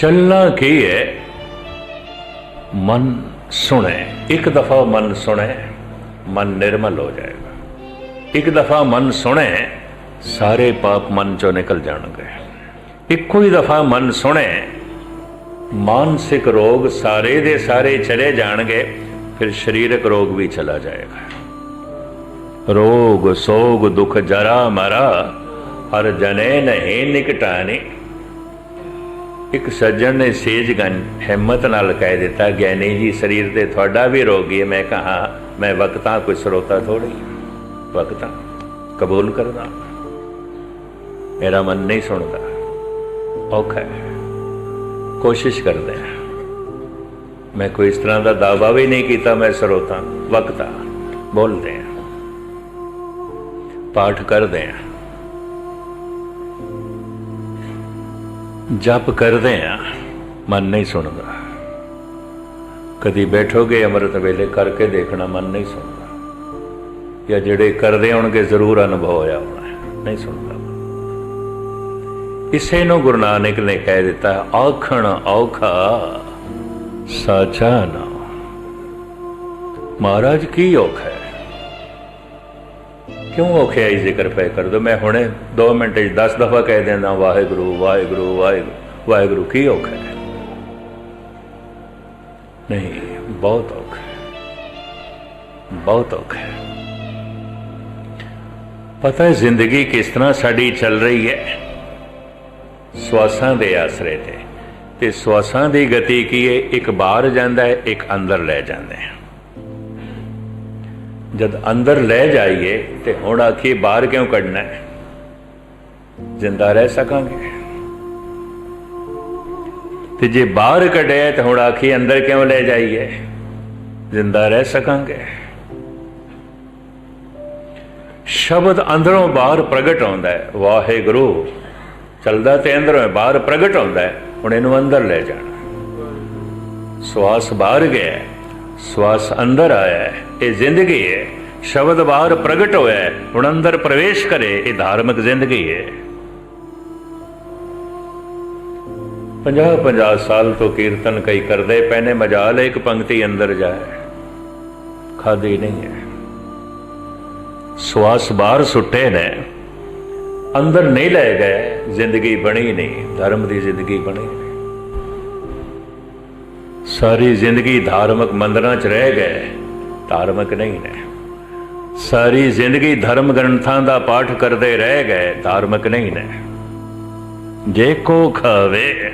ਚੱਲਣਾ ਕੀ ਹੈ? ਮਨ ਸੁਣੇ। ਇੱਕ ਦਫਾ ਮਨ ਸੁਣੇ, ਮਨ ਨਿਰਮਲ ਹੋ ਜਾਏਗਾ। ਇੱਕ ਦਫਾ ਮਨ ਸੁਣੇ, ਸਾਰੇ ਪਾਪ ਮਨ ਚੋਂ ਨਿਕਲ ਜਾਣਗੇ। ਇੱਕੋ ਹੀ ਦਫਾ ਮਨ ਸੁਣੇ, ਮਾਨਸਿਕ ਰੋਗ ਸਾਰੇ ਦੇ ਸਾਰੇ ਚਲੇ ਜਾਣਗੇ, ਫਿਰ ਸਰੀਰਕ ਰੋਗ ਵੀ ਚਲਾ ਜਾਏਗਾ। ਰੋਗ, ਸੋਗ, ਦੁੱਖ ਜਰਾ ਮਰਾ ਹਰ ਜਨੇ ਨਹੀਂ ਨਿਕਟਾਨੀ। ਇੱਕ ਸੱਜਣ ਨੇ ਸੇਜਗਨ ਹਿੰਮਤ ਨਾਲ ਕਹਿ ਦਿੱਤਾ ਗਿਆਨੀ ਜੀ, ਸਰੀਰ ਤੇ ਤੁਹਾਡਾ ਵੀ ਰੋਗੀ ਹੈ ਮੈਂ ਕਹਾ ਮੈਂ ਵਕਤਾਂ, ਕੋਈ ਸਰੋਤਾ ਥੋੜੀ ਵਕਤਾਂ, ਕਬੂਲ ਕਰਦਾ। ਮੇਰਾ ਮਨ ਨਹੀਂ ਸੁਣਦਾ। ਔਖਾ ਹੈ। ਕੋਸ਼ਿਸ਼ ਕਰਦਾ ਮੈਂ ਕੋਈ ਇਸ ਤਰ੍ਹਾਂ ਦਾ ਦਾਅਵਾ ਵੀ ਨਹੀਂ ਕੀਤਾ, ਮੈਂ ਸਰੋਤਾ, ਵਕਤਾ ਬੋਲਦੇ ਹਾਂ। ਪਾਠ ਕਰਦੇ ਹਾਂ। ਜਪ ਕਰਦੇ ਆ, ਮਨ ਨਹੀਂ ਸੁਣਦਾ। ਕਦੀ ਬੈਠੋਗੇ ਅੰਮ੍ਰਿਤ ਵੇਲੇ ਕਰਕੇ ਦੇਖਣਾ ਮਨ ਨਹੀਂ ਸੁਣਦਾ। ਜਾਂ ਜਿਹੜੇ ਕਰਦੇ ਹੋਣਗੇ ਜ਼ਰੂਰ ਅਨੁਭਵ ਹੋਇਆ ਹੋਣਾ ਨਹੀਂ ਸੁਣਦਾ। ਇਸੇ ਨੂੰ ਗੁਰੂ ਨਾਨਕ ਨੇ ਕਹਿ ਦਿੱਤਾ, ਆਖਣ ਔਖਾ ਸਾਚਾ ਨਾ ਮਹਾਰਾਜ ਕੀ ਔਖਾ ਹੈ? ਕਿਉਂ ਔਖਿਆ ਇਹ ਜ਼ਿਕਰ ਪਏ ਕਰ? ਦੋ ਮੈਂ ਹੁਣੇ 2 ਮਿੰਟ 'ਚ 10 ਦਫਾ ਕਹਿ ਦਿੰਦਾ, ਵਾਹਿਗੁਰੂ ਵਾਹਿਗੁਰੂ ਵਾਹਿਗੁਰੂ ਵਾਹਿਗੁਰੂ, ਕੀ ਔਖਾ ਹੈ? ਨਹੀਂ, ਬਹੁਤ ਔਖਾ ਹੈ। ਬਹੁਤ ਔਖਾ ਹੈ। ਪਤਾ ਹੈ ਜ਼ਿੰਦਗੀ ਕਿਸ ਤਰ੍ਹਾਂ ਸਾਡੀ ਚੱਲ ਰਹੀ ਹੈ? ਸਵਾਸਾਂ ਦੇ ਆਸਰੇ ਤੇ। ਤੇ ਸਵਾਸਾਂ ਦੀ ਗਤੀ ਕੀ ਹੈ? ਇੱਕ ਬਾਹਰ ਜਾਂਦਾ ਹੈ, ਇੱਕ ਅੰਦਰ ਲੈ ਜਾਂਦਾ ਹੈ। ਜਦ ਅੰਦਰ ਲੈ ਜਾਈਏ ਤੇ ਹੁਣ ਆਖੀ ਬਾਹਰ ਕਿਉਂ ਕੱਢਣਾ ਹੈ? ਜਿੰਦਾ ਰਹਿ ਸਕਾਂਗੇ। ਤੇ ਜੇ ਬਾਹਰ ਕੱਢਿਆ ਤਾਂ ਹੁਣ ਆਖੀ ਅੰਦਰ ਕਿਉਂ ਲੈ ਜਾਈਏ? ਜਿੰਦਾ ਰਹਿ ਸਕਾਂਗੇ। ਸ਼ਬਦ ਅੰਦਰੋਂ ਬਾਹਰ ਪ੍ਰਗਟ ਹੁੰਦਾ ਹੈ। ਵਾਹਿਗੁਰੂ, ਚਲਦਾ ਤੇ ਅੰਦਰੋਂ ਬਾਹਰ ਪ੍ਰਗਟ ਹੁੰਦਾ ਹੈ। ਹੁਣ ਇਹਨੂੰ ਅੰਦਰ ਲੈ ਜਾਣਾ। ਸਵਾਸ ਬਾਹਰ ਗਿਆ ਸਵਾਸ ਅੰਦਰ ਆਇਆ ਹੈ, ਇਹ ਜ਼ਿੰਦਗੀ ਹੈ। ਸ਼ਬਦ ਬਾਹਰ ਪ੍ਰਗਟ ਹੋਇਆ ਹੈ, ਹੁਣ ਅੰਦਰ ਪ੍ਰਵੇਸ਼ ਕਰੇ, ਇਹ ਧਾਰਮਿਕ ਜ਼ਿੰਦਗੀ ਹੈ। 50 50 ਸਾਲ ਤੋਂ ਕੀਰਤਨ ਕਈ ਕਰਦੇ ਪੈਨੇ, ਮਜਾਲ ਇੱਕ ਪੰਕਤੀ ਅੰਦਰ ਜਾਏ। ਖਾਦੀ ਨਹੀਂ ਹੈ। ਸਵਾਸ ਬਾਹਰ ਸੁੱਟੇ ਨੇ। ਅੰਦਰ ਨਹੀਂ ਲੈ ਗਏ, ਜ਼ਿੰਦਗੀ ਬਣੀ ਨਹੀਂ, ਧਰਮ ਦੀ ਜ਼ਿੰਦਗੀ ਬਣੀ ਸਾਰੀ ਜ਼ਿੰਦਗੀ ਧਾਰਮਿਕ ਮੰਦਰਾਂ 'ਚ ਰਹਿ ਗਏ। ਧਾਰਮਿਕ ਨਹੀਂ ਨੇ। ਸਾਰੀ ਜ਼ਿੰਦਗੀ ਧਰਮ ਗ੍ਰੰਥਾਂ ਦਾ ਪਾਠ ਕਰਦੇ ਰਹਿ ਗਏ, ਧਾਰਮਿਕ ਨਹੀਂ ਨੇ। ਜੇ ਕੋ ਖਾਵੇ,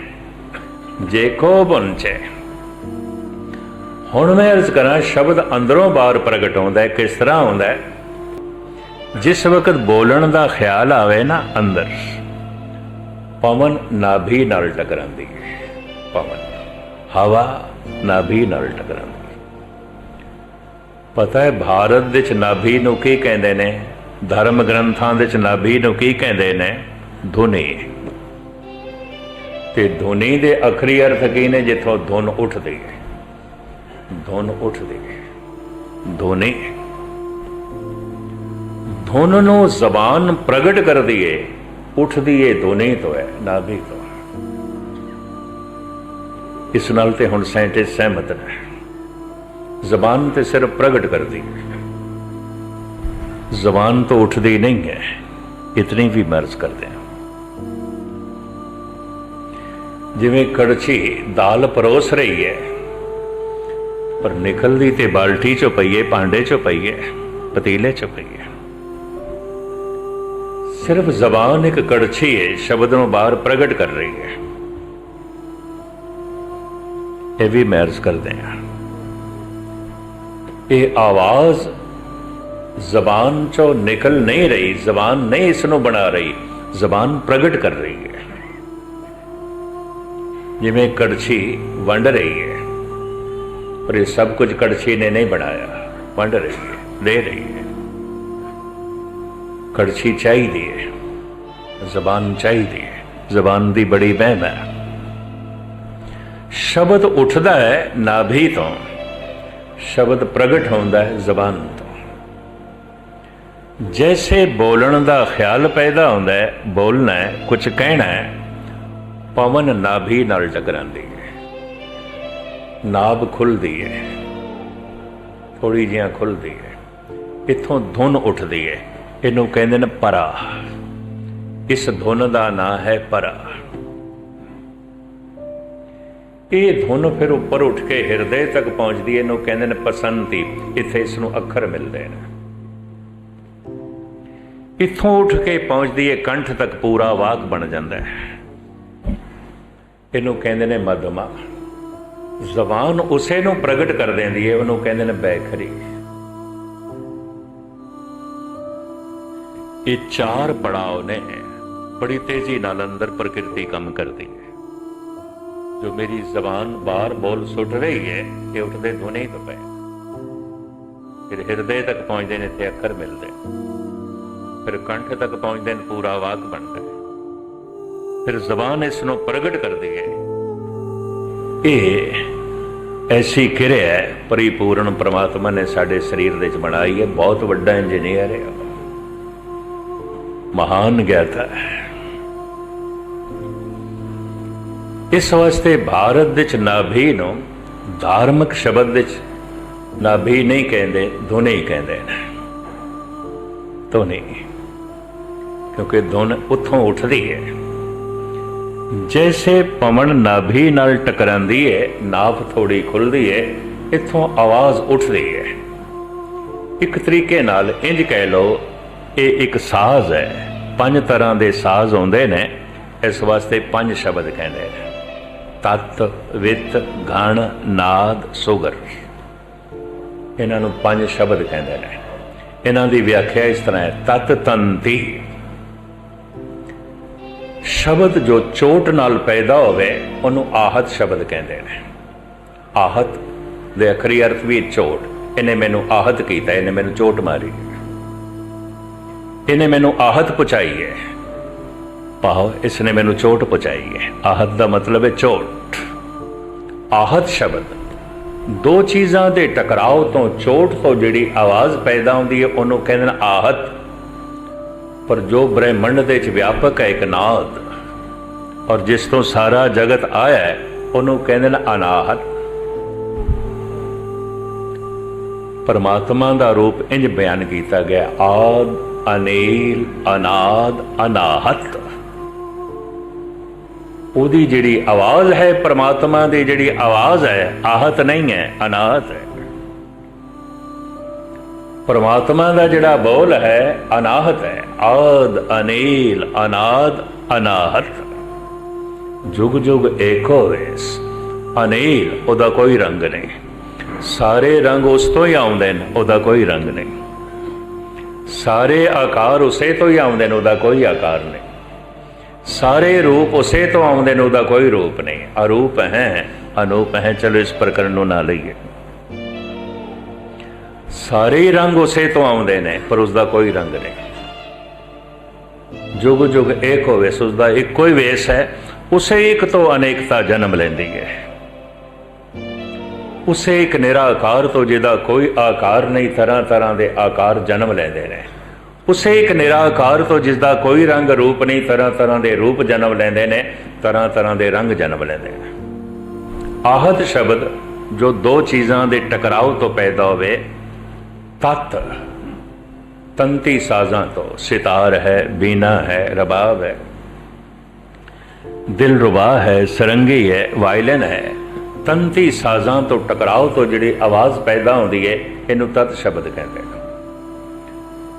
ਜੇ ਕੋ ਬੁੰਚੇ ਹੁਣ ਮੈਂ ਅਰਜ਼ ਕਰਾਂ, ਸ਼ਬਦ ਅੰਦਰੋਂ ਬਾਹਰ ਪ੍ਰਗਟ ਹੁੰਦਾ ਹੈ, ਕਿਸ ਤਰ੍ਹਾਂ ਹੁੰਦਾ ਹੈ? ਜਿਸ ਵਕਤ ਬੋਲਣ ਦਾ ਖਿਆਲ ਆਵੇ ਨਾ ਅੰਦਰ, ਪਵਨ ਨਾਭੀ ਨਾਲ ਟਕਰਾਂਦੀ ਹੈ, ਪਵਨ। ਹਵਾ ਨਾਭੀ ਨਾਲ ਟਕਰਾਂਦੀ ਹੈ। ਪਤਾ ਹੈ, ਭਾਰਤ ਵਿੱਚ ਨਾਭੀ ਨੂੰ ਕੀ ਕਹਿੰਦੇ ਨੇ? ਧਰਮ ਗ੍ਰੰਥਾਂ ਵਿੱਚ ਨਾਭੀ ਨੂੰ ਕੀ ਕਹਿੰਦੇ ਨੇ? ਧੁਨੀ। ਤੇ ਧੁਨੀ ਦੇ ਅਖਰੀ ਅਰਥ ਕੀ ਨੇ ਜਿੱਥੋਂ ਧੁਨ ਉੱਠਦੀ ਹੈ? ਧੁਨ ਉੱਠਦੀ ਹੈ। ਧੁਨੀ। ਧੁਨ ਨੂੰ ਜ਼ਬਾਨ ਪ੍ਰਗਟ ਕਰਦੀ ਏ, ਉੱਠਦੀ ਏ ਧੁਨੀ ਤੋਂ ਹੈ, ਨਾਭੀ ਤੋਂ ਇਸ ਨਾਲ ਤੇ ਹੁਣ ਸਾਇੰਟਿਸਟ ਸਹਿਮਤ ਨੇ। ਜ਼ਬਾਨ ਤੇ ਸਿਰਫ ਪ੍ਰਗਟ ਕਰਦੀ ਹੈ। ਜ਼ਬਾਨ ਤੋਂ ਉੱਠਦੀ ਨਹੀਂ ਹੈ। ਇਤਨੀ ਵੀ ਮਰਜ਼ ਕਰਦੇ ਹਾਂ। ਜਿਵੇਂ ਕੜਛੀ ਦਾਲ ਪਰੋਸ ਰਹੀ ਹੈ, ਪਰ ਨਿਕਲਦੀ ਤੇ ਬਾਲਟੀ ਚੋਂ ਪਈਏ ਭਾਂਡੇ ਚੋਂ ਪਈਏ ਪਤੀਲੇ ਚੋਂ ਪਈਏ ਸਿਰਫ ਜ਼ਬਾਨ ਇੱਕ ਕੜਛੀ ਹੈ, ਸ਼ਬਦ ਨੂੰ ਬਾਹਰ ਪ੍ਰਗਟ ਕਰ ਰਹੀ ਹੈ। ਇਹ ਵੀ ਮੈਰਜ਼ ਕਰਦੇ ਹਾਂ। ਇਹ ਆਵਾਜ਼ ਜ਼ਬਾਨ ਚੋਂ ਨਿਕਲ ਨਹੀਂ ਰਹੀ, ਜ਼ਬਾਨ ਨਹੀਂ ਇਸ ਨੂੰ ਬਣਾ ਰਹੀ, ਜ਼ਬਾਨ ਪ੍ਰਗਟ ਕਰ ਰਹੀ ਹੈ। ਜਿਵੇਂ ਕੜਛੀ ਵੰਡ ਰਹੀ ਹੈ, ਪਰ ਇਹ ਸਭ ਕੁਝ ਕੜਛੀ ਨੇ ਨਹੀਂ ਬਣਾਇਆ, ਵੰਡ ਰਹੀ ਹੈ, ਦੇ ਰਹੀ ਹੈ। ਕੜਛੀ ਚਾਹੀਦੀ ਹੈ, ਜ਼ਬਾਨ ਚਾਹੀਦੀ ਹੈ, ਜ਼ਬਾਨ ਦੀ ਬੜੀ ਵਹਿਮ ਹੈ। ਸ਼ਬਦ ਉੱਠਦਾ ਹੈ ਨਾਭੀ ਤੋਂ, ਸ਼ਬਦ ਪ੍ਰਗਟ ਹੁੰਦਾ ਹੈ ਜ਼ਬਾਨ ਤੋਂ। ਜੈਸੇ ਬੋਲਣ ਦਾ ਖਿਆਲ ਪੈਦਾ ਹੁੰਦਾ ਹੈ, ਬੋਲਣਾ ਹੈ ਕੁਝ ਕਹਿਣਾ ਹੈ, ਪਵਨ ਨਾਭੀ ਨਾਲ ਟਕਰਾਉਂਦੀ ਹੈ। ਨਾਭ ਖੁੱਲਦੀ ਹੈ ਥੋੜੀ ਜਿਹਾ ਖੁੱਲਦੀ ਹੈ, ਇੱਥੋਂ ਧੁਨ ਉੱਠਦੀ ਹੈ, ਇਹਨੂੰ ਕਹਿੰਦੇ ਨੇ ਪਰਾ। ਇਸ ਧੁਨ ਦਾ ਨਾਂ ਹੈ ਪਰਾ। ਇਹ ਧੁਨ ਫਿਰ ਉੱਪਰ ਉੱਠ ਕੇ ਹਿਰਦੇ ਤੱਕ ਪਹੁੰਚਦੀ ਹੈ। ਇਹਨੂੰ ਕਹਿੰਦੇ ਨੇ ਪਸੰਤੀ। ਇੱਥੇ ਇਸ ਨੂੰ ਅੱਖਰ ਮਿਲਦੇ ਨੇ। ਇੱਥੋਂ ਉੱਠ ਕੇ ਪਹੁੰਚਦੀ ਹੈ, ਕੰਠ ਤੱਕ ਪੂਰਾ ਵਾਕ ਬਣ ਜਾਂਦਾ ਹੈ। ਇਹਨੂੰ ਕਹਿੰਦੇ ਨੇ ਮਦਮਾ ਜ਼ਬਾਨ ਉਸੇ ਨੂੰ ਪ੍ਰਗਟ ਕਰ ਦਿੰਦੀ ਹੈ, ਉਹਨੂੰ ਕਹਿੰਦੇ ਨੇ ਬੈਖਰੀ। ਇਹ ਚਾਰ ਪੜਾਅ ਨੇ। ਬੜੀ ਤੇਜ਼ੀ ਨਾਲ ਅੰਦਰ ਪ੍ਰਕਿਰਤੀ ਕੰਮ ਕਰਦੀ ਹੈ। ਜੋ ਮੇਰੀ ਜ਼ਬਾਨ ਬਾਹਰ ਬੋਲ ਸੁੱਟ ਰਹੀ ਹੈ, ਇਹ ਉੱਠਦੇ ਧੁਨੇ ਹੀ ਤੋਂ ਪਏ ਫਿਰ ਹਿਰਦੇ ਤੱਕ ਪਹੁੰਚਦੇ ਨੇ ਤੇ ਅੱਖਰ ਮਿਲਦੇ। ਫਿਰ ਕੰਠ ਤੱਕ ਪਹੁੰਚਦੇ ਨੇ, ਪੂਰਾ ਵਾਕ ਬਣਦਾ ਫਿਰ ਜ਼ਬਾਨ ਇਸ ਨੂੰ ਪ੍ਰਗਟ ਕਰਦੀ ਹੈ। ਇਹ ਐਸੀ ਕਿਰਿਆ ਹੈ, ਪਰਿਪੂਰਨ ਪ੍ਰਮਾਤਮਾ ਨੇ ਸਾਡੇ ਸਰੀਰ ਦੇ ਵਿੱਚ ਬਣਾਈ ਹੈ। ਬਹੁਤ ਵੱਡਾ ਇੰਜੀਨੀਅਰ ਹੈ। ਮਹਾਨ ਗਿਆਤਾ ਹੈ। ਇਸ ਵਾਸਤੇ ਭਾਰਤ ਵਿੱਚ ਨਾਭੀ ਨੂੰ ਧਾਰਮਿਕ ਸ਼ਬਦ ਵਿੱਚ ਨਾਭੀ ਨਹੀਂ ਕਹਿੰਦੇ, ਧੁਨੀ ਕਹਿੰਦੇ ਨੇ। ਧੁਨੀ ਕਿਉਂਕਿ ਧੁਨ ਉੱਥੋਂ ਉੱਠਦੀ ਹੈ। ਜੈਸੇ ਪਵਨ ਨਾਭੀ ਨਾਲ ਟਕਰਾਂਦੀ ਹੈ ਨਾਭ ਥੋੜੀ ਖੁੱਲਦੀ ਹੈ, ਇੱਥੋਂ ਆਵਾਜ਼ ਉੱਠਦੀ ਹੈ। ਇੱਕ ਤਰੀਕੇ ਨਾਲ ਇੰਜ ਕਹਿ ਲਓ, ਇਹ ਇੱਕ ਸਾਜ਼ ਹੈ। ਪੰਜ ਤਰ੍ਹਾਂ ਦੇ ਸਾਜ਼ ਆਉਂਦੇ ਨੇ, ਇਸ ਵਾਸਤੇ ਪੰਜ ਸ਼ਬਦ ਕਹਿੰਦੇ ਨੇ। ਤਤ, ਵਿਤ ਗਣ ਨਾਦ, ਸੁਗਰ। ਇਹਨਾਂ ਨੂੰ ਪੰਜ ਸ਼ਬਦ ਕਹਿੰਦੇ ਨੇ। ਇਹਨਾਂ ਦੀ ਵਿਆਖਿਆ ਇਸ ਤਰ੍ਹਾਂ ਹੈ, ਤਤ ਤੰਤੀ। ਸ਼ਬਦ ਜੋ ਚੋਟ ਨਾਲ ਪੈਦਾ ਹੋਵੇ, ਉਹਨੂੰ ਆਹਤ ਸ਼ਬਦ ਕਹਿੰਦੇ ਨੇ। ਆਹਤ ਦੇ ਅਖਰੀ ਅਰਥ ਵੀ ਚੋਟ। ਇਹਨੇ ਮੈਨੂੰ ਆਹਤ ਕੀਤਾ, ਇਹਨੇ ਮੈਨੂੰ ਚੋਟ ਮਾਰੀ। ਇਹਨੇ ਮੈਨੂੰ ਆਹਤ ਪਹੁੰਚਾਈ ਹੈ। ਭਾਵ ਇਸ ਨੇ ਮੈਨੂੰ ਚੋਟ ਪਹੁੰਚਾਈ ਹੈ। ਆਹਤ ਦਾ ਮਤਲਬ ਹੈ ਚੋਟ। ਆਹਤ ਸ਼ਬਦ, ਦੋ ਚੀਜ਼ਾਂ ਦੇ ਟਕਰਾਓ ਤੋਂ ਚੋਟ ਤੋਂ ਜਿਹੜੀ ਆਵਾਜ਼ ਪੈਦਾ ਹੁੰਦੀ ਹੈ, ਉਹਨੂੰ ਕਹਿੰਦੇ ਨੇ ਆਹਤ ਪਰ ਜੋ ਬ੍ਰਹਿਮੰਡ ਦੇ ਵਿੱਚ ਵਿਆਪਕ ਹੈ ਇੱਕ ਨਾਦ, ਔਰ ਜਿਸ ਤੋਂ ਸਾਰਾ ਜਗਤ ਆਇਆ ਹੈ, ਉਹਨੂੰ ਕਹਿੰਦੇ ਨੇ ਅਨਾਹਤ ਪਰਮਾਤਮਾ ਦਾ ਰੂਪ ਇੰਜ ਬਿਆਨ ਕੀਤਾ ਗਿਆ, ਆਦ, ਅਨੀਲ, ਅਨਾਦ, ਅਨਾਹਤ। ਉਹਦੀ ਜਿਹੜੀ ਆਵਾਜ਼ ਹੈ ਪਰਮਾਤਮਾ ਦੀ ਜਿਹੜੀ ਆਵਾਜ਼ ਹੈ, ਆਹਤ ਨਹੀਂ ਹੈ, ਅਨਾਹਤ ਹੈ। ਪਰਮਾਤਮਾ ਦਾ ਜਿਹੜਾ ਬੋਲ ਹੈ, ਅਨਾਹਤ ਹੈ। ਆਦ, ਅਨੀਲ, ਅਨਾਦ, ਅਨਾਹਤ। ਜੁਗ ਜੁਗ ਏਕੋ ਵੇਸ ਅਨੀਲ, ਉਹਦਾ ਕੋਈ ਰੰਗ ਨਹੀਂ। ਸਾਰੇ ਰੰਗ ਉਸ ਤੋਂ ਹੀ ਆਉਂਦੇ ਨੇ, ਉਹਦਾ ਕੋਈ ਰੰਗ ਨਹੀਂ। ਸਾਰੇ ਆਕਾਰ ਉਸੇ ਤੋਂ ਹੀ ਆਉਂਦੇ ਨੇ, ਉਹਦਾ ਕੋਈ ਆਕਾਰ ਨਹੀਂ। ਸਾਰੇ ਰੂਪ ਉਸੇ ਤੋਂ ਆਉਂਦੇ ਨੇ, ਉਹਦਾ ਕੋਈ ਰੂਪ ਨਹੀਂ। ਅਰੂਪ ਹੈ, ਅਨੂਪ ਹੈ, ਚਲੋ ਇਸ ਪ੍ਰਕਰਨ ਨੂੰ ਨਾ ਲਈਏ। ਸਾਰੇ ਰੰਗ ਉਸੇ ਤੋਂ ਆਉਂਦੇ ਨੇ, ਪਰ ਉਸ ਦਾ ਕੋਈ ਰੰਗ ਨਹੀਂ। ਜੁਗ ਜੁਗ ਏਕ ਹੋਵੇ ਉਸ ਦਾ ਇੱਕੋ ਹੀ ਵੇਸ ਹੈ। ਉਸੇ ਇੱਕ ਤੋਂ ਅਨੇਕਤਾ ਜਨਮ ਲੈਂਦੀ ਹੈ। ਉਸੇ ਇੱਕ ਨਿਰਾਕਾਰ ਤੋਂ ਜਿਹਦਾ ਕੋਈ ਆਕਾਰ ਨਹੀਂ, ਤਰ੍ਹਾਂ ਤਰ੍ਹਾਂ ਦੇ ਆਕਾਰ ਜਨਮ ਲੈਂਦੇ ਨੇ। ਉਸੇ ਇੱਕ ਨਿਰਾਕਾਰ ਤੋਂ ਜਿਸ ਦਾ ਕੋਈ ਰੰਗ ਰੂਪ ਨਹੀਂ, ਤਰ੍ਹਾਂ ਤਰ੍ਹਾਂ ਦੇ ਰੂਪ ਜਨਮ ਲੈਂਦੇ ਨੇ, ਤਰ੍ਹਾਂ ਤਰ੍ਹਾਂ ਦੇ ਰੰਗ ਜਨਮ ਲੈਂਦੇ ਨੇ। ਆਹਤ ਸ਼ਬਦ ਜੋ ਦੋ ਚੀਜ਼ਾਂ ਦੇ ਟਕਰਾਓ ਤੋਂ ਪੈਦਾ ਹੋਵੇ, ਤਤ, ਤੰਤੀ ਸਾਜ਼ਾਂ ਤੋਂ, ਸਿਤਾਰ ਹੈ, ਬੀਨਾ ਹੈ, ਰਬਾਬ ਹੈ। ਦਿਲ ਰੁਬਾ ਹੈ, ਸਰੰਗੀ ਹੈ, ਵਾਇਲਨ ਹੈ। ਤੰਤੀ ਸਾਜ਼ਾਂ ਤੋਂ ਟਕਰਾਓ ਤੋਂ ਜਿਹੜੀ ਆਵਾਜ਼ ਪੈਦਾ ਹੁੰਦੀ ਹੈ, ਇਹਨੂੰ ਤਤ ਸ਼ਬਦ ਕਹਿੰਦੇ ਨੇ।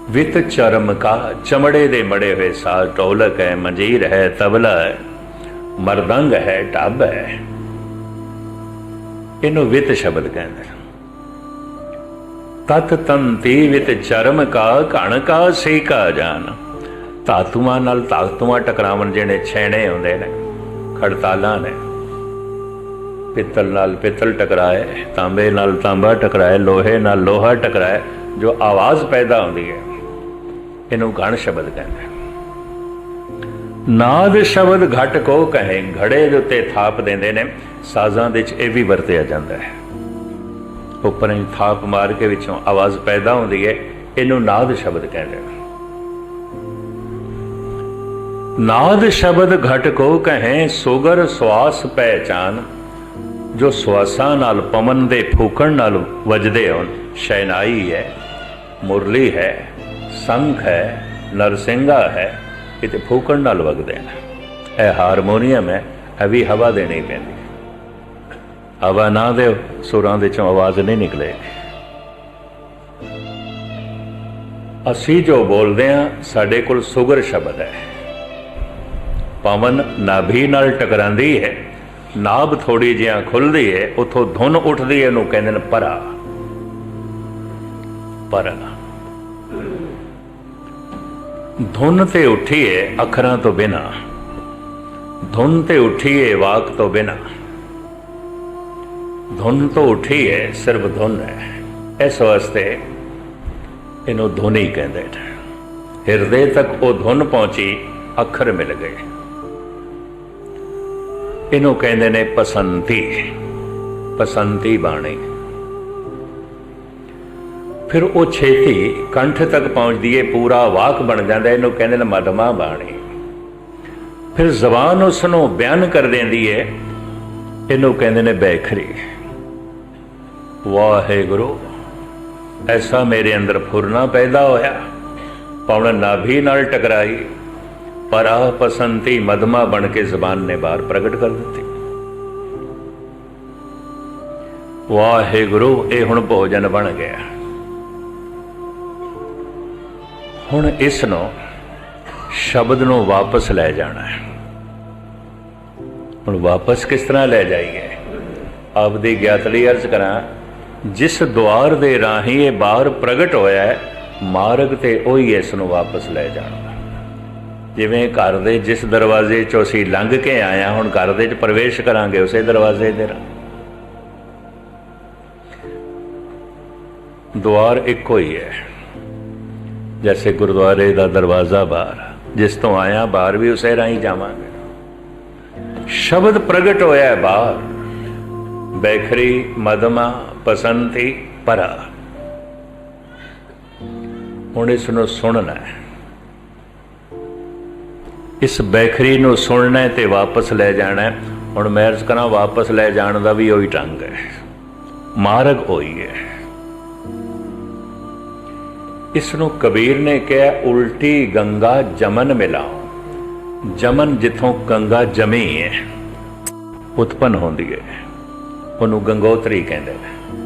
ਵਿਤ ਚਰਮ ਕਾ ਚਮੜੇ ਦੇ ਮੜੇ ਹੋਏ ਸਾਲ ਢੋਲਕ ਹੈ, ਮੰਜੀਰ ਹੈ, ਤਬਲਾ ਹੈ, ਮਰਦੰਗ ਹੈ, ਟੱਬ ਹੈ। ਇਹਨੂੰ ਵਿਤ ਸ਼ਬਦ ਕਹਿੰਦੇ ਨੇ। ਤਤ ਤੰਤੀ ਵਿਤ ਚਰਮ ਕਾ ਘਣ ਕਾ ਸੇ ਕਾ ਜਾਨ। ਧਾਤੂਆਂ ਨਾਲ ਧਾਤੂਆਂ ਟਕਰਾਵਣ ਜਿਹੜੇ ਛੇਣੇ ਹੁੰਦੇ ਨੇ, ਖੜਤਾਲਾਂ ਨੇ। ਪਿੱਤਲ ਨਾਲ ਪਿੱਤਲ ਟਕਰਾਏ, ਤਾਂਬੇ ਨਾਲ ਤਾਂਬਾ ਟਕਰਾਏ, ਲੋਹੇ ਨਾਲ ਲੋਹਾ ਟਕਰਾਏ, ਜੋ ਆਵਾਜ਼ ਪੈਦਾ ਹੁੰਦੀ ਹੈ। ਇਹਨੂੰ ਗਣ ਸ਼ਬਦ ਕਹਿੰਦੇ ਨਾਦ ਸ਼ਬਦ ਘਟ ਕੋ ਕਹੇ, ਘੜੇ ਦੇ ਉੱਤੇ ਥਾਪ ਦਿੰਦੇ ਨੇ। ਸਾਜ਼ਾਂ ਦੇ ਵਿੱਚ ਇਹ ਵੀ ਵਰਤਿਆ ਜਾਂਦਾ ਹੈ। ਉੱਪਰ ਹੀ ਥਾਪ ਮਾਰ ਕੇ ਵਿੱਚੋਂ ਆਵਾਜ਼ ਪੈਦਾ ਹੁੰਦੀ ਹੈ। ਇਹਨੂੰ ਨਾਦ ਸ਼ਬਦ ਕਹਿੰਦੇ ਨੇ ਨਾਦ ਸ਼ਬਦ ਘਟ ਕੋ ਕਹੇ, ਸੋਗਰ ਸਵਾਸ ਪਹਿਚਾਨ ਜੋ ਸਵਾਸਾਂ ਨਾਲ ਪਵਨ ਦੇ ਫੂਕਣ ਨਾਲ ਵੱਜਦੇ ਹੋਣ, ਸ਼ੈਨਾਈ ਹੈ, ਮੁਰਲੀ ਹੈ। ਸੰਖ ਹੈ ਨਰਸਿੰਘਾ ਹੈ ਇਹ ਤੇ ਫੂਕਣ ਨਾਲ ਵਗਦੇ ਨੇ ਇਹ ਹਾਰਮੋਨੀਅਮ ਹੈ, ਇਹ ਵੀ ਹਵਾ ਦੇਣੀ ਪੈਂਦੀ ਹਵਾ ਨਾ ਦਿਓ, ਸੁਰਾਂ ਦੇ ਚੋਂ ਆਵਾਜ਼ ਨਹੀਂ ਨਿਕਲੇਗੀ ਅਸੀਂ ਜੋ ਬੋਲਦੇ ਆ ਸਾਡੇ ਕੋਲ ਸੁਗਰ ਸ਼ਬਦ ਹੈ। ਪਵਨ ਨਾਭੀ ਨਾਲ ਟਕਰਾਂਦੀ ਹੈ, ਨਾਭ ਥੋੜੀ ਜਿਹਾ ਖੁੱਲਦੀ ਹੈ, ਉਥੋਂ ਧੁਨ ਉੱਠਦੀ ਹੈ, ਇਹਨੂੰ ਕਹਿੰਦੇ ਨੇ ਪਰਾ। ਪਰਨਾ। ਧੁਨ ਤੇ ਉੱਠੀਏ ਅੱਖਰਾਂ ਤੋਂ ਬਿਨਾ। ਧੁਨ ਤੇ ਉੱਠੀਏ ਵਾਕ ਤੋਂ ਬਿਨਾ। ਧੁਨ ਤੋਂ ਉੱਠੀਏ ਸਿਰਫ ਧੁਨ ਹੈ। ਇਸ ਵਾਸਤੇ ਇਹਨੂੰ ਧੁਨੀ ਕਹਿੰਦੇ ਨੇ। ਹਿਰਦੇ ਤੱਕ ਉਹ ਧੁਨ ਪਹੁੰਚੀ, ਅੱਖਰ ਮਿਲ ਗਏ। ਇਹਨੂੰ ਕਹਿੰਦੇ ਨੇ ਪਸੰਤੀ। ਪਸੰਤੀ ਬਾਣੀ। ਫਿਰ ਉਹ ਛੇਤੀ ਕੰਠ ਤੱਕ ਪਹੁੰਚਦੀ ਏ, ਪੂਰਾ ਵਾਕ ਬਣ ਜਾਂਦਾ ਇਹਨੂੰ ਕਹਿੰਦੇ ਨੇ ਮਧਮਾ ਬਾਣੀ। ਫਿਰ ਜ਼ਬਾਨ ਉਸ ਨੂੰ ਬਿਆਨ ਕਰ ਦਿੰਦੀ ਏ, ਇਹਨੂੰ ਕਹਿੰਦੇ ਨੇ ਬੈਖਰੀ। ਵਾਹਿਗੁਰੂ, ਐਸਾ ਮੇਰੇ ਅੰਦਰ ਫੁਰਨਾ ਪੈਦਾ ਹੋਇਆ। ਪਵਨ ਨਾਭੀ ਨਾਲ ਟਕਰਾਈ, ਪਰ ਆ ਪਸੰਤੀ ਮਦਮਾ ਬਣ ਕੇ ਜ਼ਬਾਨ ਨੇ ਬਾਹਰ ਪ੍ਰਗਟ ਕਰ ਦਿੱਤੀ। ਵਾਹਿਗੁਰੂ, ਇਹ ਹੁਣ ਭੋਜਨ ਬਣ ਗਿਆ। ਹੁਣ ਇਸ ਨੂੰ ਸ਼ਬਦ ਨੂੰ ਵਾਪਸ ਲੈ ਜਾਣਾ ਹੈ। ਹੁਣ ਵਾਪਸ ਕਿਸ ਤਰ੍ਹਾਂ ਲੈ ਜਾਈਏ? ਆਪਦੀ ਗਿਆਤ ਲਈ ਅਰਜ਼ ਕਰਾਂ, ਜਿਸ ਦੁਆਰ ਦੇ ਰਾਹੀਂ ਇਹ ਬਾਹਰ ਪ੍ਰਗਟ ਹੋਇਆ ਮਾਰਗ ਤੇ ਉਹੀ ਇਸ ਨੂੰ ਵਾਪਸ ਲੈ ਜਾਣਾ। ਜਿਵੇਂ ਘਰ ਦੇ ਜਿਸ ਦਰਵਾਜ਼ੇ ਚੋਂ ਅਸੀਂ ਲੰਘ ਕੇ ਆਇਆ ਹੁਣ ਘਰ ਦੇ ਚ ਪ੍ਰਵੇਸ਼ ਕਰਾਂਗੇ ਉਸੇ ਦਰਵਾਜ਼ੇ ਦੇ ਰਾਹੀਂ ਦੁਆਰ ਇੱਕੋ ਹੀ ਹੈ। ਜੈਸੇ ਗੁਰਦੁਆਰੇ ਦਾ ਦਰਵਾਜ਼ਾ ਬਾਹਰ ਜਿਸ ਤੋਂ ਆਇਆ ਬਾਹਰ ਵੀ ਉਸੇ ਰਾਹੀਂ ਜਾਵਾਂਗੇ ਸ਼ਬਦ ਪ੍ਰਗਟ ਹੋਇਆ ਬਾਹਰ ਬੈਖਰੀ ਮਦਮਾ ਪਸੰਤੀ ਪਰਾ ਹੁਣ ਇਸ ਨੂੰ ਸੁਣਨਾ ਹੈ ਇਸ ਬੈਖਰੀ ਨੂੰ ਸੁਣਨਾ ਹੈ ਤੇ ਵਾਪਸ ਲੈ ਜਾਣਾ ਹੈ ਹੁਣ ਮੈਂ ਅਰਜ਼ ਕਰਾਂ ਵਾਪਸ ਲੈ ਜਾਣ ਦਾ ਵੀ ਉਹੀ ਢੰਗ ਹੈ ਮਾਰਗ ਉਹੀ ਹੈ ਇਸ ਨੂੰ ਕਬੀਰ ਨੇ ਕਿਹਾ, ਉਲਟੀ ਗੰਗਾ ਜਮਨ ਮਿਲਾਓ ਜਮਨ ਜਿੱਥੋਂ ਗੰਗਾ ਜਮੀ ਹੈ, ਉਤਪਨ ਹੁੰਦੀ ਹੈ। ਉਹਨੂੰ ਗੰਗੋਤਰੀ ਕਹਿੰਦੇ ਨੇ।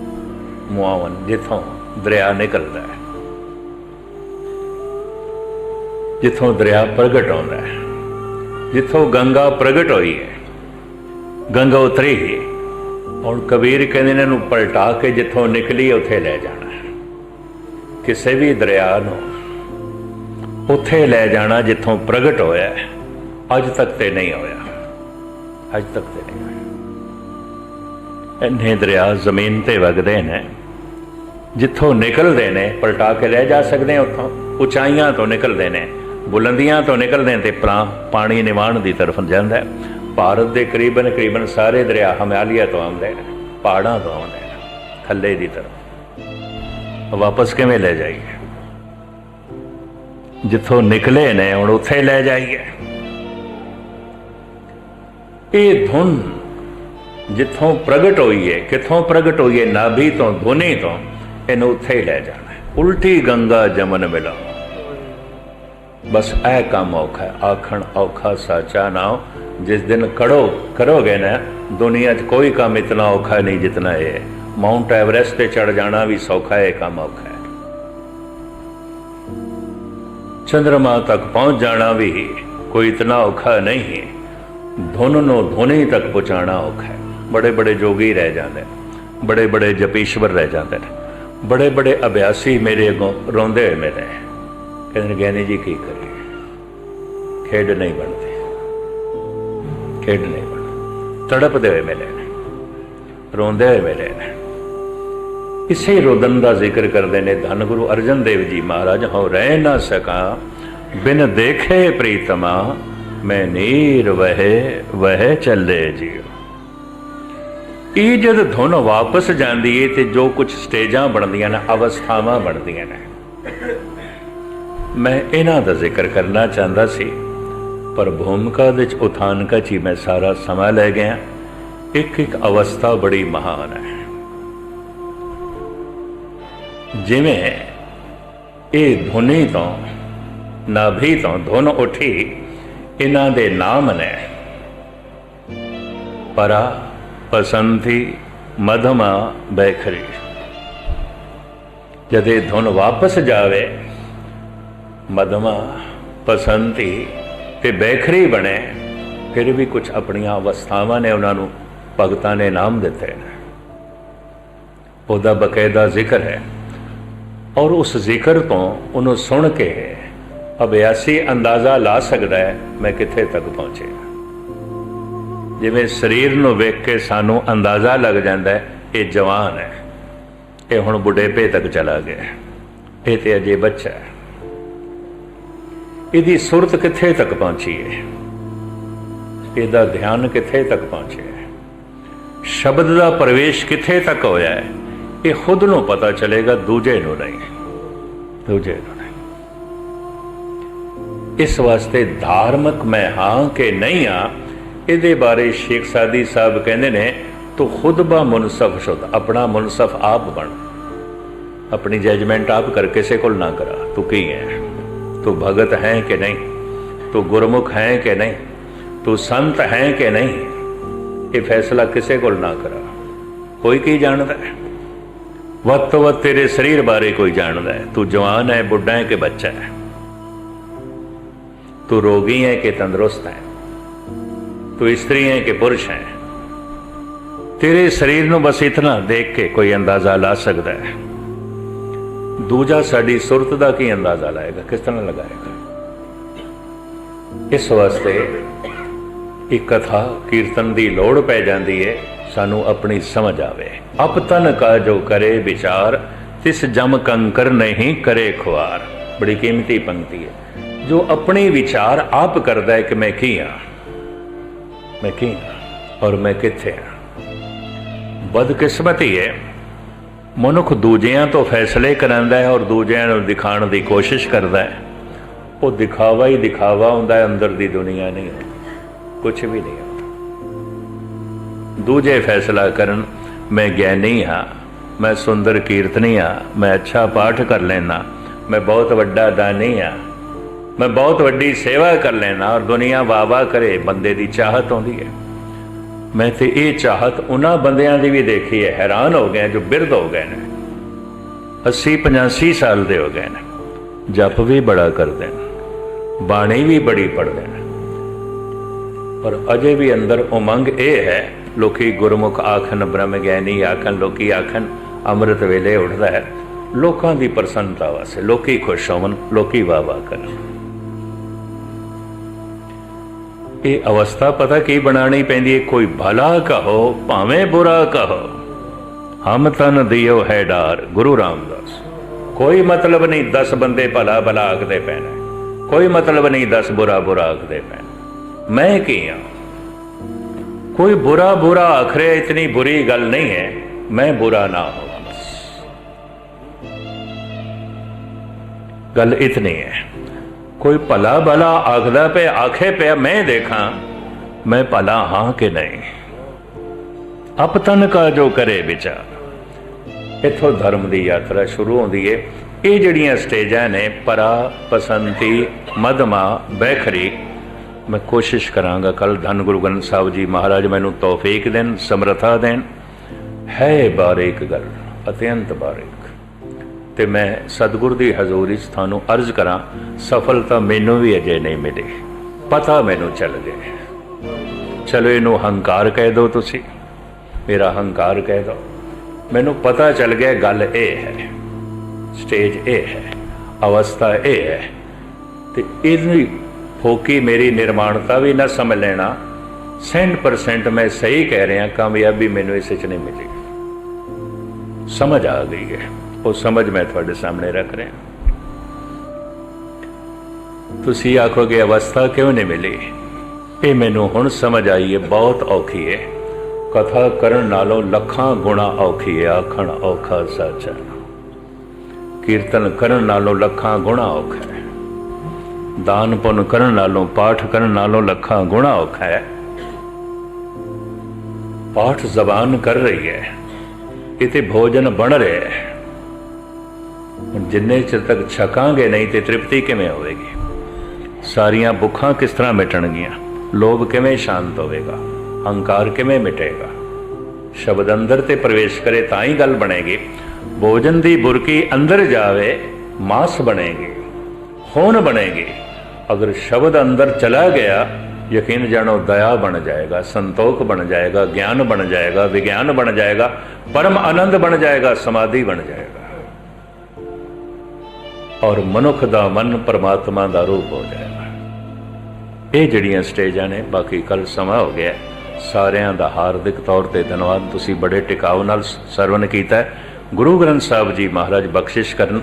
ਮੁਆਵਨ ਜਿੱਥੋਂ ਦਰਿਆ ਨਿਕਲਦਾ ਹੈ, ਜਿੱਥੋਂ ਦਰਿਆ ਪ੍ਰਗਟ ਹੁੰਦਾ ਹੈ, ਜਿੱਥੋਂ ਗੰਗਾ ਪ੍ਰਗਟ ਹੋਈ ਹੈ ਗੰਗਾ ਉਤਰੀ ਹੀ। ਹੁਣ ਕਬੀਰ ਕਹਿੰਦੇ ਨੇ, ਇਹਨੂੰ ਪਲਟਾ ਕੇ ਜਿੱਥੋਂ ਨਿਕਲੀ ਉੱਥੇ ਲੈ ਜਾਣਾ। ਕਿਸੇ ਵੀ ਦਰਿਆ ਨੂੰ ਉੱਥੇ ਲੈ ਜਾਣਾ ਜਿੱਥੋਂ ਪ੍ਰਗਟ ਹੋਇਆ ਹੈ। ਅੱਜ ਤੱਕ ਤੇ ਨਹੀਂ ਹੋਇਆ। ਅੱਜ ਤੱਕ ਤੇ ਨਹੀਂ ਹੋਇਆ। ਇੰਨੇ ਦਰਿਆ ਜ਼ਮੀਨ ਤੇ ਵਗਦੇ ਨੇ, ਜਿੱਥੋਂ ਨਿਕਲਦੇ ਨੇ, ਪਲਟਾ ਕੇ ਲੈ ਜਾ ਸਕਦੇ ਆ ਉੱਥੋਂ। ਉਚਾਈਆਂ ਤੋਂ ਨਿਕਲਦੇ ਨੇ, ਬੁਲੰਦੀਆਂ ਤੋਂ ਨਿਕਲਦੇ ਨੇ ਤੇ ਪਰਾਂ ਪਾਣੀ ਨਿਵਾਣ ਦੀ ਤਰਫ ਜਾਂਦਾ ਭਾਰਤ ਦੇ ਕਰੀਬਨ ਕਰੀਬਨ ਸਾਰੇ ਦਰਿਆ ਹਿਮਾਲਿਆ ਤੋਂ ਆਉਂਦੇ ਨੇ, ਪਹਾੜਾਂ ਤੋਂ ਆਉਂਦੇ ਨੇ ਥੱਲੇ ਦੀ ਤਰਫ। ਵਾਪਸ ਕਿਵੇਂ ਲੈ ਜਾਈਏ? ਜਿੱਥੋਂ ਨਿਕਲੇ ਨੇ, ਹੁਣ ਉੱਥੇ ਲੈ ਜਾਈਏ। ਇਹ ਧੁਨ ਜਿੱਥੋਂ ਪ੍ਰਗਟ ਹੋਈ ਹੈ ਕਿੱਥੋਂ ਪ੍ਰਗਟ ਹੋਈ ਹੈ ਨਾਭੀ ਤੋਂ, ਧੁਨੀ ਤੋਂ, ਇਹਨੂੰ ਉੱਥੇ ਹੀ ਲੈ ਜਾਣਾ ਉਲਟੀ ਗੰਗਾ ਜਮਨ ਮਿਲਾ। ਬਸ ਇਹ ਕੰਮ ਔਖਾ ਆਖਣ ਔਖਾ ਸਾਚਾ ਨਾ ਜਿਸ ਦਿਨ ਕੜੋ ਕਰੋਗੇ ਨਾ, ਦੁਨੀਆ 'ਚ ਕੋਈ ਕੰਮ ਇਤਨਾ ਔਖਾ ਨਹੀਂ ਜਿਤਨਾ ਇਹ ਹੈ। ਮਾਉਂਟ ਐਵਰੈਸਟ ਤੇ ਚੜ ਜਾਣਾ ਵੀ ਸੌਖਾ ਹੈ, ਇਹ ਕੰਮ ਔਖਾ ਹੈ। ਚੰ드ਰਮਾ ਤੱਕ ਪਹੁੰਚ ਜਾਣਾ ਵੀ ਕੋਈ ਇਤਨਾ ਔਖਾ ਨਹੀਂ ਹੈ। ਧੁਨ ਨੂੰ ਧੁਨੀ ਤੱਕ ਪਹੁੰਚਾਣਾ ਔਖਾ ਹੈ। ਬੜੇ ਬੜੇ ਜੋਗੀ ਰਹਿ ਜਾਂਦੇ ਬੜੇ ਬੜੇ ਜਪੀਸ਼ਵਰ ਰਹਿ ਜਾਂਦੇ ਨੇ ਬੜੇ ਬੜੇ ਅਭਿਆਸੀ ਮੇਰੇ ਅੱਗੋਂ ਰੋਂਦੇ ਹੋਏ ਮੇਰੇ ਕਹਿੰਦੇ ਨੇ ਗਿਆਨੀ ਜੀ ਕੀ ਕਰੀਏ? ਖੇਡ ਨਹੀਂ ਬਣਦੀ। ਖੇਡ ਨਹੀਂ ਬਣਦੀ। ਤੜਪਦੇ ਹੋਏ ਮੇਰੇ ਰੋਂਦੇ ਹੋਏ ਮਿਲੇ ਨੇ। ਇਸੇ ਰੋਦਨ ਦਾ ਜ਼ਿਕਰ ਕਰਦੇ ਨੇ, ਧੰਨ ਗੁਰੂ ਅਰਜਨ ਦੇਵ ਜੀ ਮਹਾਰਾਜ ਹੋ ਰਹਿ ਨਾ ਸਕਾ, ਬਿਨ ਦੇਖੇ ਪ੍ਰੀਤਮਾ, ਮੈਂ ਨੀਰ ਵਹਿ ਵਹਿ ਚੱਲੇ ਜੀਓ ਇਹ ਜਦ ਧੁਨ ਵਾਪਸ ਜਾਂਦੀ ਏ ਤੇ ਜੋ ਕੁਝ ਸਟੇਜਾਂ ਬਣਦੀਆਂ ਨੇ, ਅਵਸਥਾਵਾਂ ਬਣਦੀਆਂ ਨੇ। ਮੈਂ ਇਹਨਾਂ ਦਾ ਜ਼ਿਕਰ ਕਰਨਾ ਚਾਹੁੰਦਾ ਸੀ, ਪਰ ਭੂਮਿਕਾ ਵਿੱਚ ਉਥਾਨਕਾ ਚ ਹੀ ਮੈਂ ਸਾਰਾ ਸਮਾਂ ਲੈ ਗਿਆ। ਇੱਕ ਇੱਕ ਅਵਸਥਾ ਬੜੀ ਮਹਾਨ ਹੈ। ਜਿਵੇਂ ਇਹ ਧੁਨੀ ਤੋਂ, ਨਾਭੀ ਤੋਂ ਧੁਨ ਉੱਠੀ, ਇਹਨਾਂ ਦੇ ਨਾਮ ਨੇ। ਪਰਾ ਪਸੰਤੀ ਮਧਮਾ ਬੈਖਰੀ। ਜਦ ਇਹ ਧੁਨ ਵਾਪਸ ਜਾਵੇ, ਮਧਮਾ ਪਸੰਤੀ ਤੇ ਬੈਖਰੀ ਬਣੇ, ਫਿਰ ਵੀ ਕੁਝ ਆਪਣੀਆਂ ਅਵਸਥਾਵਾਂ ਨੇ ਉਹਨਾਂ ਨੂੰ ਭਗਤਾਂ ਨੇ ਨਾਮ ਦਿੱਤੇ ਨੇ। ਉਹਦਾ ਬਕਾਇਦਾ ਜ਼ਿਕਰ ਹੈ। ਔਰ ਉਸ ਜ਼ਿਕਰ ਤੋਂ ਉਹਨੂੰ ਸੁਣ ਕੇ ਅਭਿਆਸੀ ਅੰਦਾਜ਼ਾ ਲਾ ਸਕਦਾ ਹੈ, ਮੈਂ ਕਿੱਥੇ ਤੱਕ ਪਹੁੰਚਿਆ ਜਿਵੇਂ ਸਰੀਰ ਨੂੰ ਵੇਖ ਕੇ ਸਾਨੂੰ ਅੰਦਾਜ਼ਾ ਲੱਗ ਜਾਂਦਾ ਹੈ, ਇਹ ਜਵਾਨ ਹੈ। ਇਹ ਹੁਣ ਬੁਢੇਪੇ ਤੱਕ ਚਲਾ ਗਿਆ ਇਹ ਤੇ ਅਜੇ ਬੱਚਾ ਹੈ। ਇਹਦੀ ਸੁਰਤ ਕਿੱਥੇ ਤੱਕ ਪਹੁੰਚੀ ਹੈ? ਇਹਦਾ ਧਿਆਨ ਕਿੱਥੇ ਤੱਕ ਪਹੁੰਚਿਆ ਸ਼ਬਦ ਦਾ ਪ੍ਰਵੇਸ਼ ਕਿੱਥੇ ਤੱਕ ਹੋਇਆ ਹੈ? ਇਹ ਖੁਦ ਨੂੰ ਪਤਾ ਚਲੇਗਾ, ਦੂਜੇ ਨੂੰ ਨਹੀਂ। ਦੂਜੇ ਨੂੰ ਨਹੀਂ। ਇਸ ਵਾਸਤੇ ਧਾਰਮਿਕ ਮੈਂ ਹਾਂ ਕਿ ਨਹੀਂ ਆ ਇਹਦੇ ਬਾਰੇ ਸ਼ੇਖ ਸਾਦੀ ਸਾਹਿਬ ਕਹਿੰਦੇ ਨੇ, ਤੂੰ ਖੁਦ ਬਾ ਮੁਨਸਫ ਸ਼ੁਦ ਆਪਣਾ ਮੁਨਸਫ ਆਪ ਬਣ। ਆਪਣੀ ਜਜਮੈਂਟ ਆਪ ਕਰ, ਕਿਸੇ ਕੋਲ ਨਾ ਕਰਾ। ਤੂੰ ਕੀ ਹੈ? ਤੂੰ ਭਗਤ ਹੈ ਕਿ ਨਹੀਂ? ਤੂੰ ਗੁਰਮੁਖ ਹੈ ਕਿ ਨਹੀਂ? ਤੂੰ ਸੰਤ ਹੈ ਕਿ ਨਹੀਂ? ਇਹ ਫੈਸਲਾ ਕਿਸੇ ਕੋਲ ਨਾ ਕਰਾ। ਕੋਈ ਕੀ ਜਾਣਦਾ ਹੈ? ਵੱਧ ਤੋਂ ਵੱਧ ਤੇਰੇ ਸਰੀਰ ਬਾਰੇ ਕੋਈ ਜਾਣਦਾ ਹੈ? ਤੂੰ ਜਵਾਨ ਹੈ, ਬੁੱਢਾ ਹੈ ਕਿ ਬੱਚਾ ਹੈ? ਤੂੰ ਰੋਗੀ ਹੈ ਕਿ ਤੰਦਰੁਸਤ ਹੈ? ਤੂੰ ਇਸਤਰੀ ਹੈ ਕਿ ਪੁਰਸ਼ ਹੈ? ਤੇਰੇ ਸਰੀਰ ਨੂੰ ਬਸ ਇਤਨਾ ਦੇਖ ਕੇ ਕੋਈ ਅੰਦਾਜ਼ਾ ਲਾ ਸਕਦਾ ਹੈ? ਦੂਜਾ ਸਾਡੀ ਸੁਰਤ ਦਾ ਕੀ ਅੰਦਾਜ਼ਾ ਲਾਏਗਾ? ਕਿਸ ਤਰ੍ਹਾਂ ਲਗਾਏਗਾ? ਇਸ ਵਾਸਤੇ ਇੱਕ ਕਥਾ ਕੀਰਤਨ ਦੀ ਲੋੜ ਪੈ ਜਾਂਦੀ ਹੈ ਸਾਨੂੰ ਆਪਣੀ ਸਮਝ ਆਵੇ। ਅਪ ਅਪਤਨ ਕਾ ਜੋ ਕਰੇ ਵਿਚਾਰ, ਤਿਸ ਜਮ ਕੰਕਰ ਨਹੀਂ ਕਰੇ ਖੁਆਰ। ਬੜੀ ਕੀਮਤੀ ਪੰਕਤੀ ਹੈ ਜੋ ਆਪਣੇ ਵਿਚਾਰ ਆਪ ਕਰਦਾ ਹੈ ਕਿ ਮੈਂ ਕੀ ਹਾਂ ਮੈਂ ਕੀ ਹਾਂ ਔਰ ਮੈਂ ਕਿੱਥੇ ਹਾਂ ਬਦਕਿਸਮਤੀ ਹੈ ਮਨੁੱਖ ਦੂਜਿਆਂ ਤੋਂ ਫੈਸਲੇ ਕਰਾਂਦਾ ਹੈ ਔਰ ਦੂਜਿਆਂ ਨੂੰ ਦਿਖਾਉਣ ਦੀ ਕੋਸ਼ਿਸ਼ ਕਰਦਾ ਹੈ ਉਹ ਦਿਖਾਵਾ ਹੀ ਦਿਖਾਵਾ ਹੁੰਦਾ ਹੈ ਅੰਦਰ ਦੀ ਦੁਨੀਆ ਨਹੀਂ ਕੁਝ ਵੀ ਨਹੀਂ ਹੁੰਦਾ ਦੂਜੇ ਫੈਸਲਾ ਕਰਨ, ਮੈਂ ਗਿਆਨੀ ਹਾਂ, ਮੈਂ ਸੁੰਦਰ ਕੀਰਤਨੀ ਹਾਂ, ਮੈਂ ਅੱਛਾ ਪਾਠ ਕਰ ਲੈਣਾ ਮੈਂ ਬਹੁਤ ਵੱਡਾ ਦਾਨੀ ਹਾਂ, ਮੈਂ ਬਹੁਤ ਵੱਡੀ ਸੇਵਾ ਕਰ ਲੈਣਾ ਔਰ ਦੁਨੀਆ ਵਾਵਾ ਕਰੇ, ਬੰਦੇ ਦੀ ਚਾਹਤ ਆਉਂਦੀ ਹੈ। ਮੈਂ ਤੇ ਇਹ ਚਾਹਤ ਉਹਨਾਂ ਬੰਦਿਆਂ ਦੀ ਵੀ ਦੇਖੀ ਹੈ, ਹੈਰਾਨ ਹੋ ਗਏ ਜੋ ਬਿਰਧ ਹੋ ਗਏ ਨੇ। 80 85 ਸਾਲ ਦੇ ਹੋ ਗਏ ਨੇ, ਜਪ ਵੀ ਬੜਾ ਕਰਦੇ ਨੇ, ਬਾਣੀ ਵੀ ਬੜੀ ਪੜ੍ਹਦੇ ਨੇ। ਪਰ ਅਜੇ ਵੀ ਅੰਦਰ ਉਮੰਗ ਇਹ ਹੈ, ਲੋਕੀ ਗੁਰਮੁਖ ਆਖਣ, ਬ੍ਰਹਮ ਗਿਆਨੀ ਆਖਣ, ਲੋਕੀ ਆਖਣ, ਅੰਮ੍ਰਿਤ ਵੇਲੇ ਉੱਠਦਾ ਹੈ। ਲੋਕਾਂ ਦੀ ਪ੍ਰਸੰਨਤਾ ਵਾਸਤੇ ਲੋਕੀ ਖੁਸ਼ ਹੋਵਨ ਲੋਕੀ ਵਾਹ ਵਾਹ ਕਰਨ। ਇਹ ਅਵਸਥਾ ਪਤਾ ਕੀ ਬਣਾਣੀ ਪੈਂਦੀ ਹੈ? ਕੋਈ ਭਲਾ ਕਹੋ, ਭਾਵੇਂ ਬੁਰਾ ਕਹੋ। ਹਮ ਤਨ ਦਿਓ ਹੈ ਡਾਰ, ਗੁਰੂ ਰਾਮਦਾਸ। ਕੋਈ ਮਤਲਬ ਨਹੀਂ 10 ਬੰਦੇ ਭਲਾ ਭਲਾ ਆਖਦੇ ਪੈਣੇ। ਕੋਈ ਮਤਲਬ ਨਹੀਂ 10 ਬੁਰਾ ਬੁਰਾ ਆਖਦੇ ਪੈਣਾ। ਮੈਂ ਕੀ ਹਾਂ ਕੋਈ ਬੁਰਾ ਬੁਰਾ ਆਖਰੇ ਇਤਨੀ ਬੁਰੀ ਗੱਲ ਨਹੀਂ ਹੈ, ਮੈਂ ਬੁਰਾ ਨਾ ਹੋਵਾਂ। ਬਸ ਗੱਲ ਇਤਨੀ ਹੈ, ਕੋਈ ਭਲਾ ਭਲਾ ਆਖਦਾ ਪਿਆ, ਆਖੇ ਪਿਆ, ਮੈਂ ਦੇਖਾਂ, ਮੈਂ ਭਲਾ ਹਾਂ ਕਿ ਨਹੀਂ? ਅਪਤਨ ਕਾ ਜੋ ਕਰੇ ਵਿਚਾਰ। ਇਥੋਂ ਧਰਮ ਦੀ ਯਾਤਰਾ ਸ਼ੁਰੂ ਹੁੰਦੀ ਏ। ਇਹ ਜਿਹੜੀਆਂ ਸਟੇਜਾਂ ਨੇ, ਪਰਾ, ਪਸੰਤੀ ਮਦਮਾ ਬੈਖਰੀ ਮੈਂ ਕੋਸ਼ਿਸ਼ ਕਰਾਂਗਾ ਕੱਲ ਧੰਨ ਗੁਰੂ ਗ੍ਰੰਥ ਸਾਹਿਬ ਜੀ ਮਹਾਰਾਜ ਮੈਨੂੰ ਤੌਫੀਕ ਦੇਣ, ਸਮਰੱਥਾ ਦੇਣ। ਹੈ ਬਾਰੀਕ ਗੱਲ, ਅਤਿਅੰਤ ਬਾਰੇਕ। ਤੇ ਮੈਂ ਸਤਿਗੁਰ ਦੀ ਹਜ਼ੂਰੀ 'ਚ ਤੁਹਾਨੂੰ ਅਰਜ਼ ਕਰਾਂ, ਸਫਲਤਾ ਮੈਨੂੰ ਵੀ ਅਜੇ ਨਹੀਂ ਮਿਲੀ, ਪਤਾ ਮੈਨੂੰ ਚੱਲ ਗਿਆ ਚਲੋ ਇਹਨੂੰ ਹੰਕਾਰ ਕਹਿ ਦਿਓ ਤੁਸੀਂ, ਮੇਰਾ ਹੰਕਾਰ ਕਹਿ ਦਿਓ ਮੈਨੂੰ ਪਤਾ ਚੱਲ ਗਿਆ ਗੱਲ ਇਹ ਹੈ ਸਟੇਜ ਇਹ ਹੈ, ਅਵਸਥਾ ਇਹ ਹੈ, ਤੇ ਇਹਦੀ ਫੋਕੀ ਮੇਰੀ ਨਿਰਮਾਣਤਾ ਵੀ ਨਾ ਸਮਝ ਲੈਣਾ। 100% ਮੈਂ ਸਹੀ ਕਹਿ ਰਿਹਾ ਕਾਮਯਾਬੀ ਮੈਨੂੰ ਇਸ ਵਿੱਚ ਨਹੀਂ ਮਿਲੀ। ਸਮਝ ਆ ਗਈ ਹੈ। ਉਹ ਸਮਝ ਮੈਂ ਤੁਹਾਡੇ ਸਾਹਮਣੇ ਰੱਖ ਰਿਹਾ। ਤੁਸੀਂ ਆਖੋਗੇ, ਅਵਸਥਾ ਕਿਉਂ ਨਹੀਂ ਮਿਲੀ? ਇਹ ਮੈਨੂੰ ਹੁਣ ਸਮਝ ਆਈ ਹੈ, ਬਹੁਤ ਔਖੀ ਹੈ। ਕਥਾ ਕਰਨ ਨਾਲੋਂ ਲੱਖਾਂ ਗੁਣਾ ਔਖੀ ਹੈ, ਆਖਣ ਔਖਾ ਸੱਚ ਕੀਰਤਨ ਕਰਨ ਨਾਲੋਂ ਲੱਖਾਂ ਗੁਣਾ ਔਖਾ ਹੈ। ਦਾਨ ਪੁੰਨ ਕਰਨ ਨਾਲੋਂ, ਪਾਠ ਕਰਨ ਨਾਲੋਂ ਲੱਖਾਂ ਗੁਣਾ ਔਖਾ ਹੈ। ਪਾਠ ਜ਼ਬਾਨ ਕਰ ਰਹੀ ਹੈ। ਇਤੇ ਭੋਜਨ ਬਣ ਰਿਹਾ ਹੈ। ਜਿੰਨੇ ਚਿਰ ਤੱਕ ਛਕਾਂਗੇ ਨਹੀਂ ਤੇ ਤ੍ਰਿਪਤੀ ਕਿਵੇਂ ਹੋਵੇਗੀ? ਸਾਰੀਆਂ ਭੁੱਖਾਂ ਕਿਸ ਤਰ੍ਹਾਂ ਮਿਟਣਗੀਆਂ? ਲੋਭ ਕਿਵੇਂ ਸ਼ਾਂਤ ਹੋਵੇਗਾ? ਹੰਕਾਰ ਕਿਵੇਂ ਮਿਟੇਗਾ? ਸ਼ਬਦ ਅੰਦਰ ਤੇ ਪ੍ਰਵੇਸ਼ ਕਰੇ ਤਾਂ ਹੀ ਗੱਲ ਬਣੇਗੀ। ਭੋਜਨ ਦੀ ਬੁਰਕੀ ਅੰਦਰ ਜਾਵੇ, ਮਾਸ ਬਣੇਗੀ ਹੋਣ ਬਣੇਗੀ। ਅਗਰ ਸ਼ਬਦ ਅੰਦਰ ਚਲਾ ਗਿਆ, ਯਕੀਨ ਜਾਣੋ ਦਇਆ ਬਣ ਜਾਏਗਾ, ਸੰਤੋਖ ਬਣ ਜਾਏਗਾ, ਗਿਆਨ ਬਣ ਜਾਏਗਾ, ਵਿਗਿਆਨ ਬਣ ਜਾਏਗਾ, ਪਰਮ ਆਨੰਦ ਬਣ ਜਾਏਗਾ, ਸਮਾਧੀ ਬਣ ਜਾਏਗਾ। ਔਰ ਮਨੁੱਖ ਦਾ ਮਨ ਪਰਮਾਤਮਾ ਦਾ ਰੂਪ ਹੋ ਜਾਏਗਾ। ਇਹ ਜਿਹੜੀਆਂ ਸਟੇਜਾਂ ਨੇ, ਬਾਕੀ ਕੱਲ ਸਮਾਂ ਹੋ ਗਿਆ। ਸਾਰਿਆਂ ਦਾ ਹਾਰਦਿਕ ਤੌਰ ਤੇ ਧੰਨਵਾਦ। ਤੁਸੀਂ ਬੜੇ ਟਿਕਾਉ ਨਾਲ ਸਰਵਨ ਕੀਤਾ। ਗੁਰੂ ਗ੍ਰੰਥ ਸਾਹਿਬ ਜੀ ਮਹਾਰਾਜ ਬਖਸ਼ਿਸ਼ ਕਰਨ